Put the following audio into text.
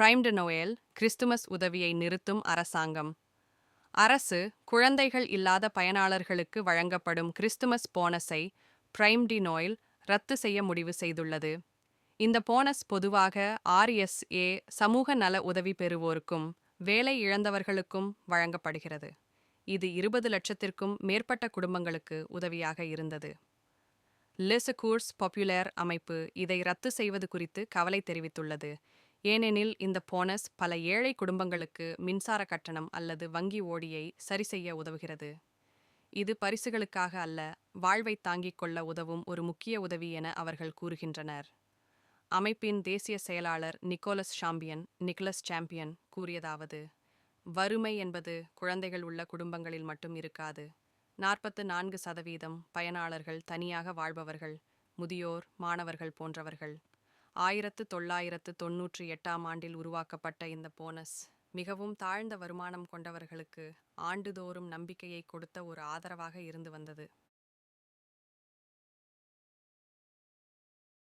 Primed Noel Christmas உதவியை நிறுத்தும் அரசாங்கம். அரசு குழந்தைகள் இல்லாத பயனாளர்களுக்கு வழங்கப்படும் கிறிஸ்துமஸ் போனஸை பிரைம் டி நோயில் ரத்து செய்ய முடிவு செய்துள்ளது. இந்த போனஸ் பொதுவாக ஆர்எஸ்ஏ சமூக நல உதவி பெறுவோருக்கும் வேலை இழந்தவர்களுக்கும் வழங்கப்படுகிறது. இது இருபது லட்சத்திற்கும் மேற்பட்ட குடும்பங்களுக்கு உதவியாக இருந்தது. லெசகூர்ஸ் பாப்புலர் அமைப்பு இதை ரத்து செய்வது குறித்து கவலை தெரிவித்துள்ளது. ஏனெனில் இந்த போனஸ் பல ஏழை குடும்பங்களுக்கு மின்சார கட்டணம் அல்லது வங்கி ஓடியை சரிசெய்ய உதவுகிறது. இது பரிசுகளுக்காக அல்ல வாழ்வை தாங்கிக் கொள்ள உதவும் ஒரு முக்கிய உதவி என அவர்கள் கூறுகின்றனர். அமைப்பின் தேசிய செயலாளர் நிக்கோலஸ் ஷாம்பியன் நிக்கலஸ் சாம்பியன் கூறியதாவது வறுமை என்பது குழந்தைகள் உள்ள குடும்பங்களில் மட்டும் இருக்காது. நாற்பத்து நான்கு சதவீதம் பயனாளர்கள் தனியாக வாழ்பவர்கள் முதியோர் மாணவர்கள் போன்றவர்கள். ஆயிரத்து தொள்ளாயிரத்து தொன்னூற்றி எட்டாம் ஆண்டில் உருவாக்கப்பட்ட இந்த போனஸ் மிகவும் தாழ்ந்த வருமானம் கொண்டவர்களுக்கு ஆண்டுதோறும் நம்பிக்கையை கொடுத்த ஒரு ஆதரவாக இருந்து வந்தது.